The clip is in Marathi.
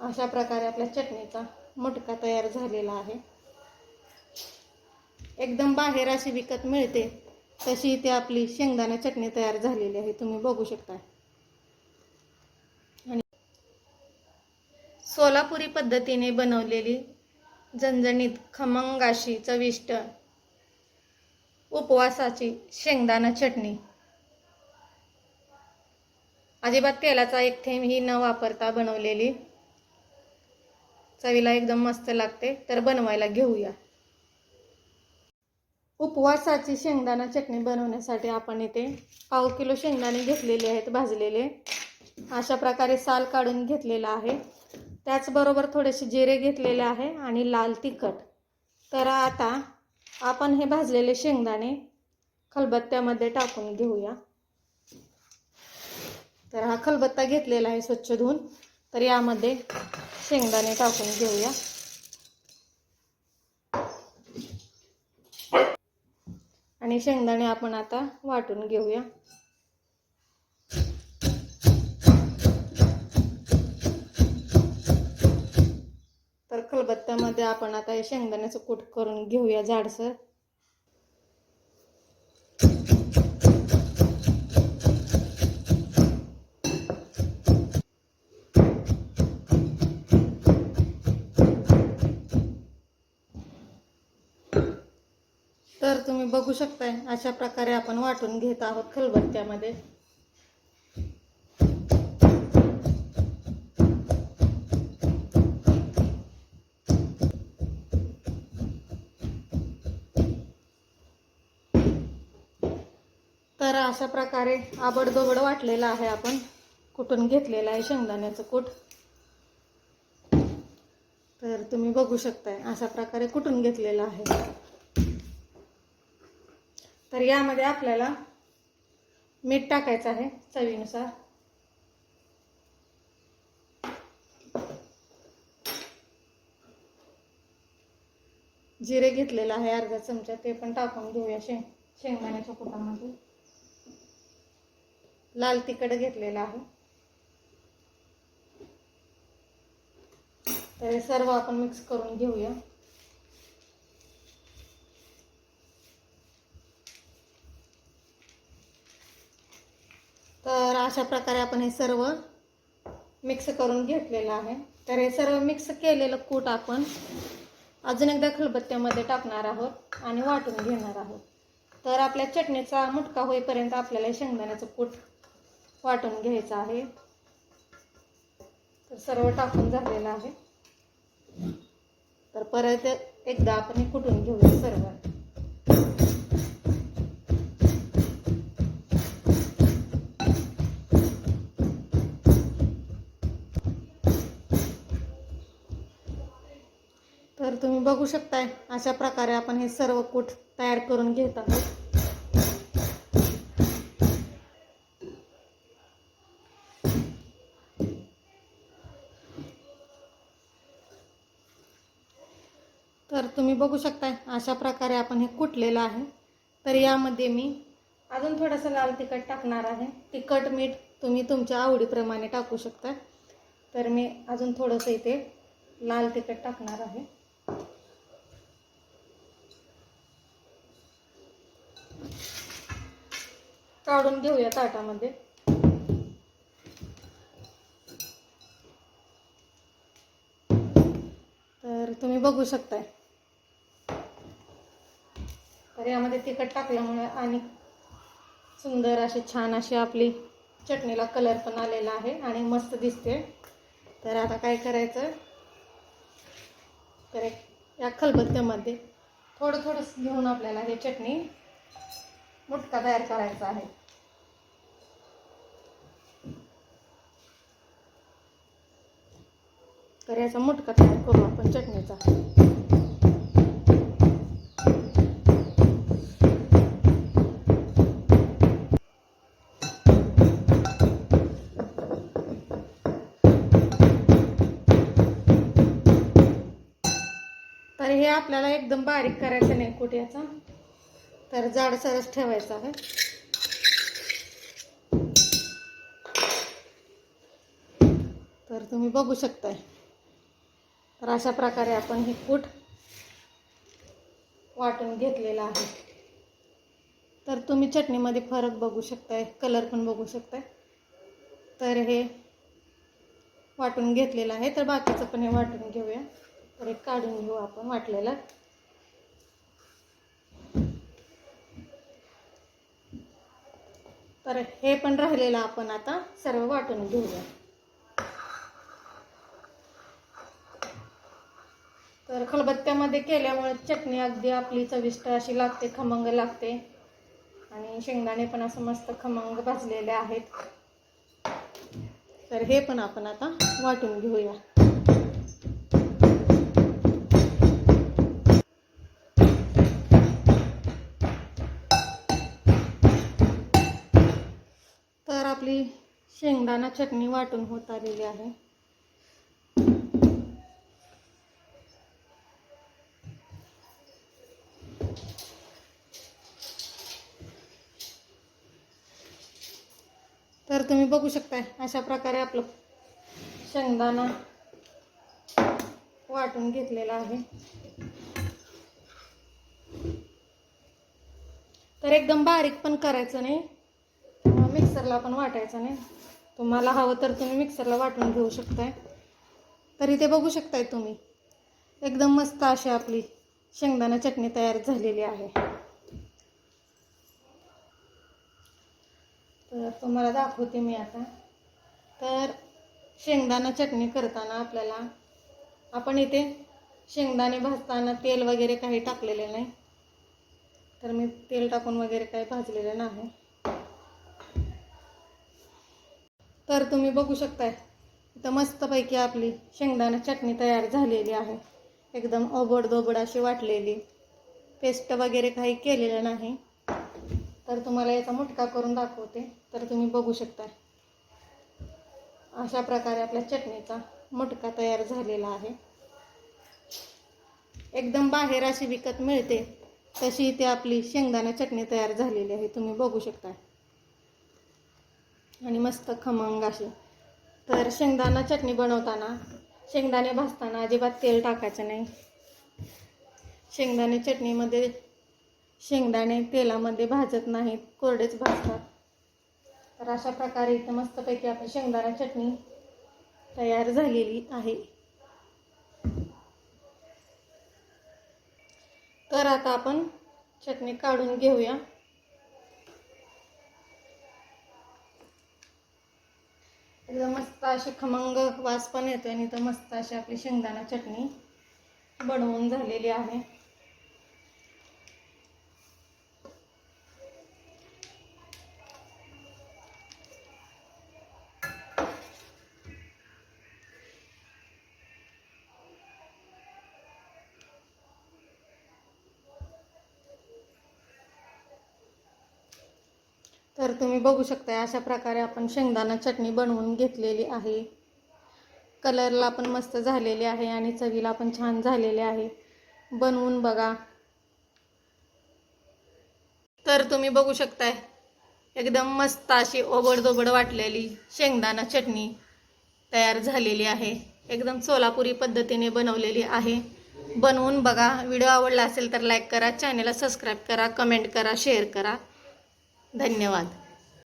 अशा प्रकारे आपल्या चटणीचा मटका तयार झालेला आहे. एकदम बाहेर अशी विकत मिळते तशी इथे आपली शेंगदाणा चटणी तयार झालेली आहे. तुम्ही बघू शकता. आणि सोलापुरी पद्धतीने बनवलेली झणझणीत खमंग अशी चविष्ट उपवासाची शेंगदाणा चटणी. अजिबात तेलाचा एक थेंबही न वापरता बनवलेली. चवीला एकदम मस्त लागते. तर बनवायला घेऊया. उपवासाची शेंगदाणा चटणी बनवण्यासाठी आपण इथे पाव किलो शेंगदाणे घेतलेले आहेत भाजलेले. अशा प्रकारे साल काढून घेतलेला आहे. त्याचबरोबर थोडेसे जिरे घेतलेले आहे आणि लाल तिखट. तर आता आपण हे भाजलेले शेंगदाणे खलबत्त्यामध्ये टाकून घेऊया. तर हा खलबत्ता घेतलेला आहे स्वच्छ धुवून. तर यामध्ये शेंगदाणे टाकून घेऊया. आणि शेंगदाणे आपण आता वाटून घेऊया. तर खलबत्त्यामध्ये आपण आता हे शेंगदाण्याचं कूट करून घेऊया जाडसर. बघू शकताय. अशा प्रकारे आपण वाटून घेत आहोत खलबत्त्यामध्ये. तर अशा प्रकारे आबडदोबड वाटलेलं आहे आपण. कुठून घेतलेलं आहे शेंगदाण्याचं कूट? तर तुम्ही बघू शकताय. अशा प्रकारे कुठून घेतलेलं आहे? तर यामध्ये आपल्याला मीठ टाकायचं आहे चवीनुसार. जिरे घेतलेलं आहे अर्धा चमचा ते पण टाकून घेऊया शेंग शेंगदाण्याच्या कुटामध्ये. लाल तिखट घेतलेलं आहे. तर हे सर्व आपण मिक्स करून घेऊया तर अशा प्रकारे आपण हे सर्व मिक्स करून घेतलेलं आहे. तर हे सर्व मिक्स केलेलं कूट आपण अजून एकदा खलबत्त्यामध्ये टाकणार आहोत आणि वाटून घेणार आहोत. तर आपल्या चटणीचा मुटका होईपर्यंत आपल्याला शेंगदाण्याचं कूट वाटून घ्यायचं आहे. तर सर्व टाकून झालेलं आहे. तर परत एकदा आपण हे कुटून घेऊया सर्व. बघू शकताय. अशा प्रकारे आपण हे सर्व कूट तयार करून घेत आहोत. तर तुम्ही बघू शकताय अशा प्रकारे आपण हे कुटलेलं आहे. तर यामध्ये मी अजून थोडंसं लाल तिखट टाकणार आहे. तिखट मीठ तुम्ही तुमच्या आवडीप्रमाणे टाकू शकता तर मी अजून थोडंसं इथे लाल तिखट टाकणार आहे. काढून घेऊया ताटामध्ये. तर तुम्ही बघू शकताय. तर यामध्ये तिखट टाकल्यामुळे आणि सुंदर अशी छान अशी आपली चटणीला कलर पण आलेला आहे आणि मस्त दिसते. तर आता काय करायचं? तर एक- या खलबत्त्यामध्ये थोडं थोडं घेऊन आपल्याला हे चटणी मुटका तयार करायचा आहे. तर याचा मुटका तयार करू आपण चटणीचा. तर हे आपल्याला एकदम बारीक करायचं नाही कुट्याचा तर जाडसरच ठेवायचा आहे. तर तुम्ही बघू शकताय. तर अशा प्रकारे आपण हे कूट वाटून घेतलेलं आहे. तर तुम्ही चटणीमध्ये फरक बघू शकताय कलर पण बघू शकताय. तर हे वाटून घेतलेलं आहे. तर बाकीचं पण हे वाटून घेऊया. तर हे काढून घेऊ आपण वाटलेलं. तर हे पण राहिलेलं आपण आता सर्व वाटून घेऊया. तर खलबत्त्यामध्ये केल्यामुळे चटणी अगदी आपली चविष्ट अशी लागते खमंग लागते. आणि शेंगदाणे पण असं मस्त खमंग भाजलेले आहेत. तर हे पण आपण आता वाटून घेऊया. तर आपली शेंगदाणा चटणी वाटून होत आलेली आहे. तर तुम्ही बघू शकताय अशा प्रकारे आपलं शेंगदाणा वाटून घेतलेला आहे. तर एकदम बारीक पण करायचं नाही मिक्सरला पण वाटायचं नाही. तुम्हाला हवं तर तुम्ही मिक्सरला वाटून घेऊ शकताय. तरी ते बघू शकताय तुम्ही. एकदम मस्त अशी आपली शेंगदाणा चटणी तयार झालेली आहे. तर तुम्हाला दाखवते मी आता. तर शेंगदाणा चटणी करताना आपल्याला आपण इथे शेंगदाणे भाजताना तेल वगैरे काही टाकलेले नाही. तर मी तेल टाकून वगैरे काही भाजलेलं नाही. तर तुम्ही बघू शकताय इथं मस्तपैकी आपली शेंगदाणा चटणी तयार झालेली आहे. एकदम ओबड दोबड अशी वाटलेली. पेस्ट वगैरे काही केलेलं नाही. तर तुम्हाला याचा मुटका करून दाखवते. तर तुम्ही बघू शकता. अशा प्रकारे आपल्या चटणीचा मुटका तयार झालेला आहे. एकदम बाहेर अशी विकत मिळते तशी इथे आपली शेंगदाणा चटणी तयार झालेली आहे. तुम्ही बघू शकता. आणि मस्त खमंग अशी. तर शेंगदाणा चटणी बनवताना शेंगदाणे भाजताना अजिबात तेल टाकायचं नाही. शेंगदाणे चटणीमध्ये शेंगदाणे तेलामध्ये भाजत नाहीत कोरडेच भाजतात. तर अशा प्रकारे इथं मस्तपैकी आपली शेंगदाणा चटणी तयार झालेली आहे. तर आता आपण चटणी काढून घेऊया. एकदम मस्त अशी खमंग वास पण येतो आणि इथं मस्त अशी आपली शेंगदाणा चटणी बनवून झालेली आहे. तर तुम्ही बघू शकता अशा प्रकारे आपण शेंगदाणा चटणी बनवून घेतलेली आहे. कलरला पण मस्त झालेली आहे आणि चवीला पण छान झालेले आहे. बनवून बघा. तर तुम्ही बघू शकताय एकदम मस्त अशी ओबडदोबड वाटलेली शेंगदाणा चटणी तयार झालेली आहे. एकदम सोलापुरी पद्धतीने बनवलेली आहे. बनवून बघा. व्हिडिओ आवडला असेल तर लाईक करा चॅनेलला सबस्क्राईब करा कमेंट करा शेअर करा. धन्यवाद.